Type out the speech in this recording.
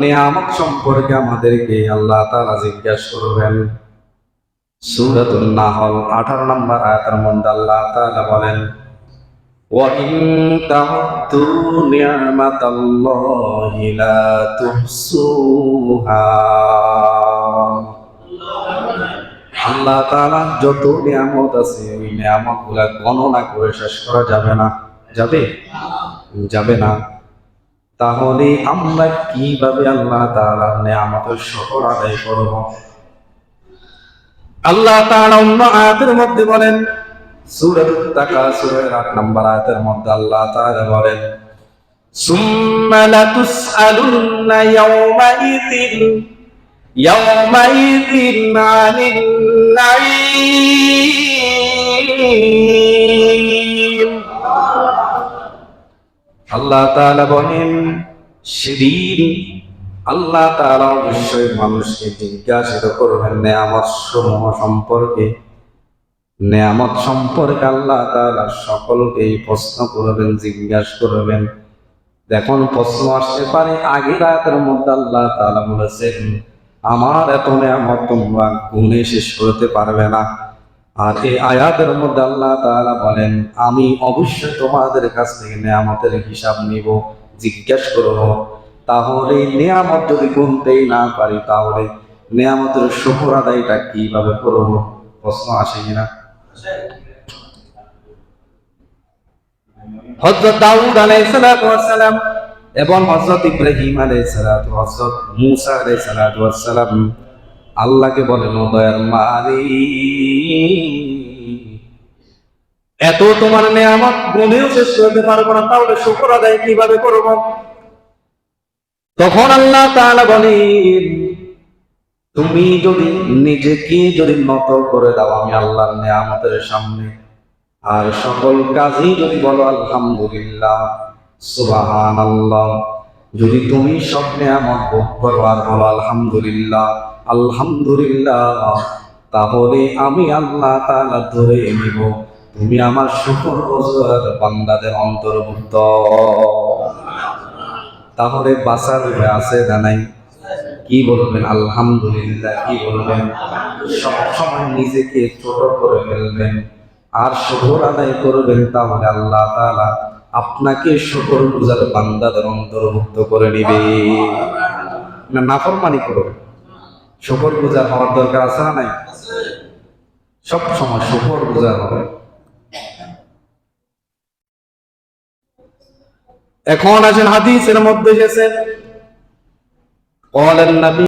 নিয়ামত সম্পর্কে আমাদেরকে আল্লাহ তাআলা জিজ্ঞাসা করবেন সূরাতুন নাহল 18 নম্বর আয়াতের মধ্যে আল্লাহ তাআলা বলেন وَإِن تَعُدُّوا نِعْمَةَ اللَّهِ لَا تُحْصُوهَا আল্লাহ তাআলা যত নিয়ামত আছে ওই নিয়ামত গুলা গণনা করে শেষ করা যাবে না যাবে যাবে না তাহলে আমরা কীভাবে আল্লাহ তাআলার নিয়ামতের শুকর আদায় করব? আল্লাহ তাআলা অন্য আয়াতের মধ্যে বলেন সূরাতুত তাকাসুরের 8 নম্বর আয়াতের মধ্যে আল্লাহ তাআলা বলেন আনিন নাঈম। আল্লাহ বলেন, সেদিন আল্লাহ তাআলা অবশ্যই মানুষকে জিজ্ঞাসিত করবেন নেয়ামত সমূহ সম্পর্কে। নেয়ামত সম্পর্কে আল্লাহ তাআলা সকলকেই প্রশ্ন করবেন, জিজ্ঞাসা করবেন। দেখুন, প্রশ্ন আসতে পারে, আগের আয়াতের মধ্যে আল্লাহ তাআলা বলেছেন, আমার এত নেয়ামত তোমরা গুণে শেষ করতে পারবে না। আর এই আয়াতের মধ্যে আল্লাহ তাআলা বলেন, আমি অবশ্যই তোমাদের কাছ থেকে নেয়ামতের হিসাব নিব। জিজ্ঞেস করব তাহলে নেয়ামত যদি গুনতেই না পারি, তাহলে নেয়ামতের শুকর আদায়টা কীভাবে করব? প্রশ্ন আসে কিনা হযরত দাউদ আলাইহিস এবং হযরত ইব্রাহিম আলাইহিস হযরত মূসা আলাইহিস সালাম আল্লাহকে বলেন, ও দয়ার মালিক, এত তোমার নেয়ামত গুণেও শেষ করতে পারব না, তাহলে শুকর আদায় কীভাবে করব? তখন আল্লাহ তাআলা বলেন, তুমি যদি নিজেকে যদি নত করে দাও, আমি আল্লাহর নেয়ামতের সামনে। আর সকল কাজই যদি বলো, আলহামদুলিল্লাহ সুবাহান আল্লাহ যদি তুমি স্বপ্নে নেয়ামত ভোগ করো আর বলো, আলহামদুলিল্লাহ আলহামদুলিল্লাহ তাহলে আমি আল্লাহ তাআলা ধরে নিব। তুমি আমার শুকর বজর বান্দাদের অন্তর্ভুক্ত। তাহলে বাসার আছে না নাই? কি বলবেন? আলহামদুলিল্লাহ, কি বলবেন? সবসময় নিজেকে ছোট করে ফেলবেন। আর শুকর আদায় করবেন তাহলে আল্লাহ তাআলা আপনাকে শুকর গুজার বান্দাদের অন্তর্ভুক্ত করে নিবে না নাফরমানি করবে শুকর গুজার হওয়ার দরকার আছে না নাই সব সময় শুকর গুজার হবে এখন আছেন হাদিসের মধ্যে এসেছেন قال النبي